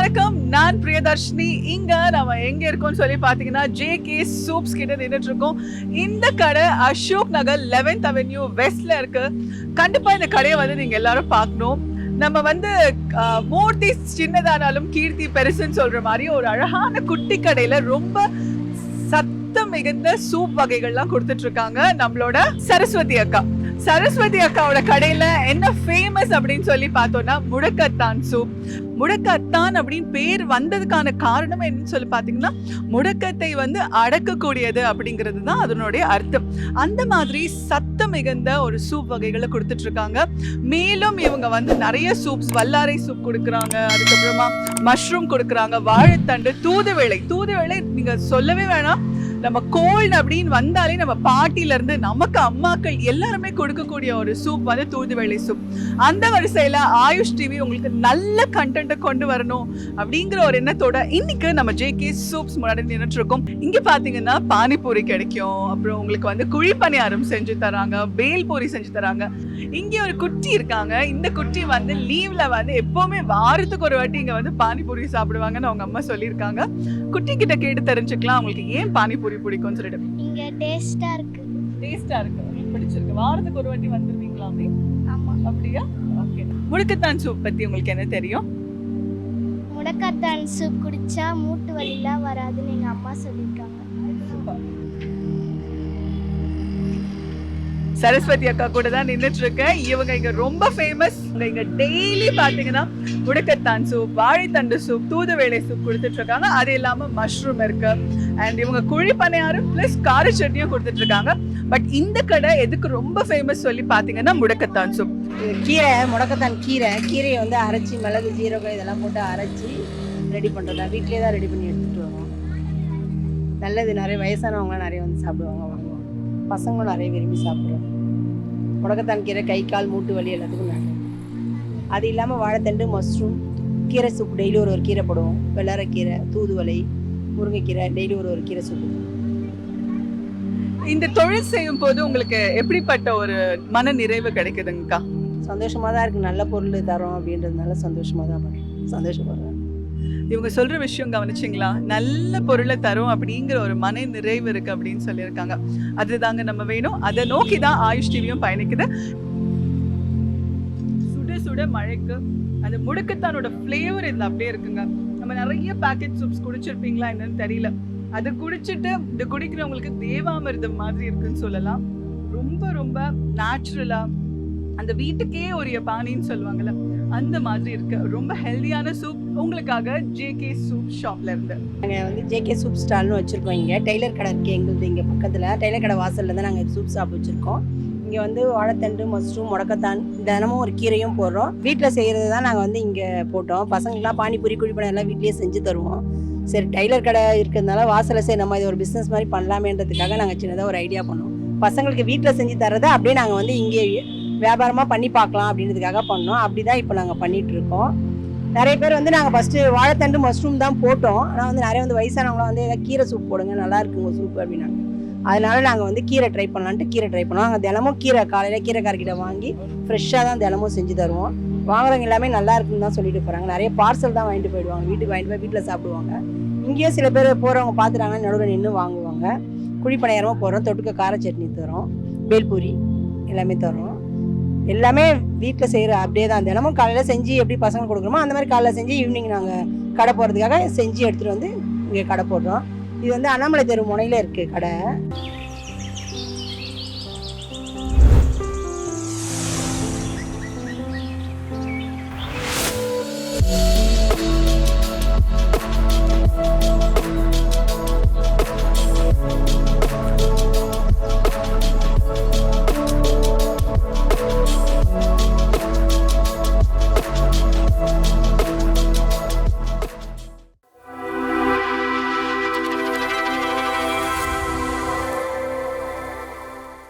வணக்கம். நான் பிரியதர்ஷினி. இங்க நம்ம எங்க இருக்கோம்னு சொல்லி பாத்தீங்கன்னா ஜே கே சூப்ஸ் கிட்ட நின்றுட்டு இருக்கோம். இந்த கடை அசோக் நகர் லெவன்த் அவென்யூ வெஸ்ட்ல இருக்கு. கண்டிப்பா இந்த கடையை வந்து நீங்க எல்லாரும் பார்க்கணும். நம்ம வந்து மூர்த்தி சின்னதானாலும் கீர்த்தி பெருசுன்னு சொல்ற மாதிரி ஒரு அழகான குட்டி கடையில ரொம்ப சத்து மிகுந்த சூப் வகைகள்லாம் கொடுத்துட்டு இருக்காங்க நம்மளோட சரஸ்வதி அக்கா. சரஸ்வதி அக்காவோட கடையில என்ன ஃபேமஸ் அப்படின்னு சொல்லி பார்த்தோம்னா முடக்கத்தான் சூப் முடக்கத்தான் அப்படின்னு பேர் வந்ததுக்கான காரணம் என்னன்னு சொல்லி பார்த்தீங்கன்னா முடக்கத்தை வந்து அடக்கக்கூடியது அப்படிங்கிறது தான் அதனுடைய அர்த்தம். அந்த மாதிரி சத்து மிகுந்த ஒரு சூப் வகைகளை கொடுத்துட்டு இருக்காங்க. மேலும் இவங்க வந்து நிறைய சூப்ஸ் வல்லாரை சூப் கொடுக்குறாங்க. அதுக்கப்புறமா மஷ்ரூம் கொடுக்குறாங்க. வாழைத்தண்டு தூதுவளை. தூதுவளை நீங்கள் சொல்லவே வேணாம். நம்ம கோல்டு அப்படின்னு வந்தாலே நம்ம பாட்டில இருந்து நமக்கு அம்மாக்கள் எல்லாருமே கொடுக்கக்கூடிய ஒரு சூப் வந்து தூதுவளை சூப் அந்த வரிசையில ஆயுஷ் டிவி உங்களுக்கு நல்ல கண்டென்ட்டை கொண்டு வரணும் அப்படிங்கிற ஒரு எண்ணத்தோட இன்னைக்கு நம்ம ஜே கே சூப்ஸ் முன்னாடி நின்றுட்டு இருக்கோம் இங்க பாத்தீங்கன்னா பானிபூரி கிடைக்கும். அப்புறம் உங்களுக்கு வந்து குழி பணியாரம் செஞ்சு தராங்க பேல்பூரி செஞ்சு தராங்க. இங்க ஒரு குட்டி இருக்காங்க. இந்த குட்டி வந்து லீவ்ல வந்து எப்பவுமே வாரத்துக்கு ஒரு வாட்டி இங்க வந்து பானிபூரி சாப்பிடுவாங்கன்னு அவங்க அம்மா சொல்லியிருக்காங்க. குட்டி கிட்ட கேட்டு தெரிஞ்சுக்கலாம். அவங்களுக்கு ஏன் பானிபூரி பிடிக்கும்னு சொல்லிட்டு. இங்க டேஸ்டா இருக்கு. டேஸ்டா இருக்கு. பிடிச்சிருக்கு. வாரத்துக்கு ஒரு வாட்டி வந்துருவீங்களா அப்படி? ஆமா. அப்படியா? ஓகே முடுக்கத்தான் சூப் பத்தி உங்களுக்கு என்ன தெரியும்? முடக்கத்தான் சூப் குடிச்சா மூட்டு வலிலாம் வராதுன்னு எங்க அம்மா சொல்லியிருக்காங்க. சரஸ்வதி அக்கா கூட தான் நின்றுட்டு இருக்கேன் இவங்க இங்க ரொம்ப ஃபேமஸ் இங்க டெய்லி பாத்தீங்கன்னா முடக்கத்தான் சூப் வாழைத்தண்டு சூப் தூதுவேளை சூப் கொடுத்துட்டு இருக்காங்க அது இல்லாம மஷ்ரூம் இருக்கு. அண்ட் இவங்க குழி பணியாரம் பிளஸ் கார சட்னியும் கொடுத்துட்டு இருக்காங்க பட் இந்த கடை எதுக்கு ரொம்ப ஃபேமஸ் சொல்லி பார்த்தீங்கன்னா முடக்கத்தான் சூப் கீரை முடக்கத்தான் கீரை. கீரையை வந்து அரைச்சி மிளகு ஜீரகம் இதெல்லாம் போட்டு அரைச்சி ரெடி பண்ணுறதா வீட்டிலே தான் ரெடி பண்ணி எடுத்துகிட்டு வரோம் நல்லது நிறைய வயசானவங்களாம் நிறைய வந்து சாப்பிடுவாங்க. வாங்குவாங்க பசங்களும் நிறைய விரும்பி சாப்பிடுவாங்க முடக்கத்தான் கீரை கை கால் மூட்டு வலி எல்லாத்துக்கும் நல்லது. அது இல்லாமல் வாழைத்தண்டு மஷ்ரூம் கீரை சூப் டெய்லி ஒரு ஒரு கீரை போடுவோம். வெள்ளரைக்கீரை தூதுவலை முருங்கைக்கீரை டெய்லி ஒரு ஒரு கீரை சூப் இந்த தொழில் செய்யும் போது உங்களுக்கு எப்படிப்பட்ட ஒரு மன நிறைவு கிடைக்குதுங்கக்கா? சந்தோஷமாக தான் இருக்குது நல்ல பொருள் தரோம் அப்படின்றதுனால சந்தோஷமாக தான் சந்தோஷப்படுறேன் இவங்க சொல்ற விஷயம் கவனிச்சிங்களா? நல்ல பொருளை தரும் அப்படிங்கிற ஒரு மன நிறைவு இருக்கு அப்படின்னு சொல்லியிருக்காங்க. அதுதாங்க நம்ம வேணும். அதை நோக்கி தான் ஆயுஷ் டிவியும் பயணிக்குது. சுட சுட மழைக்கு அந்த முடுக்கத்தானோட ஃப்ளேவர் இதுல அப்படியே இருக்குங்க. நம்ம நிறைய பேக்கெட் சூப்ஸ் குடிச்சிருப்பீங்களா என்னன்னு தெரியல. அது குடிச்சிட்டு இது குடிக்கிறவங்களுக்கு தேவாமிர்தம் மாதிரி இருக்குன்னு சொல்லலாம். ரொம்ப ரொம்ப நேச்சுரலா அந்த வீட்டுக்கே உரிய பானின்னு சொல்லுவாங்கல்ல அந்த மாதிரி இருக்கு. ரொம்ப ஹெல்தியான சூப் உங்களுக்காக ஜேகே சூப் ஷாப்ல இருந்து. நாங்கள் வந்து ஜேகே சூப் ஸ்டால்னு வச்சிருக்கோம் இங்கே. டெய்லர் கடை இருக்கு எங்களுது இங்கே பக்கத்தில். டெய்லர் கடை வாசலில் தான் நாங்கள் சூப் ஷாப் வச்சிருக்கோம். இங்கே வந்து வாழைத்தண்டு மஷ்ரூம் முடக்கத்தான் தினமும் ஒரு கீரையும் போடுறோம். வீட்டில் செய்கிறது தான் நாங்கள் வந்து இங்கே போட்டோம். பசங்களுக்குலாம் பானிபூரி குழிப்படம் எல்லாம் வீட்லேயே செஞ்சு தருவோம். சரி டைலர் கடை இருக்கிறதுனால வாசலை சரி நம்ம இது ஒரு பிஸ்னஸ் மாதிரி பண்ணலாமேன்றதுக்காக நாங்கள் சின்னதாக ஒரு ஐடியா பண்ணோம். பசங்களுக்கு வீட்டில் செஞ்சு தரதை அப்படியே நாங்கள் வந்து இங்கே வியாபாரமாக பண்ணி பார்க்கலாம் அப்படின்றதுக்காக பண்ணோம். அப்படி தான் இப்போ நாங்கள் பண்ணிட்டு இருக்கோம். நிறைய பேர் வந்து நாங்கள் ஃபஸ்ட்டு வாழைத்தண்டு மஷ்ரூம் தான் போட்டோம். ஆனால் வந்து நிறைய வந்து வயசானவங்களாம் வந்து ஏதாவது கீரை சூப் போடுங்க நல்லா இருக்குங்க சூப் அப்படின்னாங்க. அதனால நாங்கள் வந்து கீரை ட்ரை பண்ணலான்ட்டு கீரை ட்ரை பண்ணுவோம் நாங்கள் தினமும் கீரை காலையில் கீரைக்கார்கிட்ட வாங்கி ஃப்ரெஷ்ஷாக தான் தினமும் செஞ்சு தருவோம். வாங்குறவங்க எல்லாமே நல்லா இருக்குன்னு தான் சொல்லிட்டு போகிறாங்க நிறைய பார்சல் தான் வாங்கிட்டு போயிடுவாங்க. வீட்டுக்கு வாங்கிட்டு போய் வீட்டில் சாப்பிடுவாங்க. இங்கேயும் சில பேர் போகிறவங்க பார்த்துட்டாங்க நடுவில் நின்று வாங்குவாங்க. குழிப்பணியாரமாக போடுறோம் தொட்டுக்க கார சட்னி தரோம். பேல்பூரி எல்லாமே தரோம். எல்லாமே வீட்டில் செய்கிற அப்படியே தான். தினமும் காலையில் செஞ்சு எப்படி பசங்க கொடுக்குறோமோ அந்த மாதிரி காலையில் செஞ்சு ஈவினிங் நாங்கள் கடை போகிறதுக்காக செஞ்சு எடுத்துகிட்டு வந்து இங்கே கடை போடுறோம். இது வந்து அண்ணாமலை தெரு முனையில் இருக்குது கடை.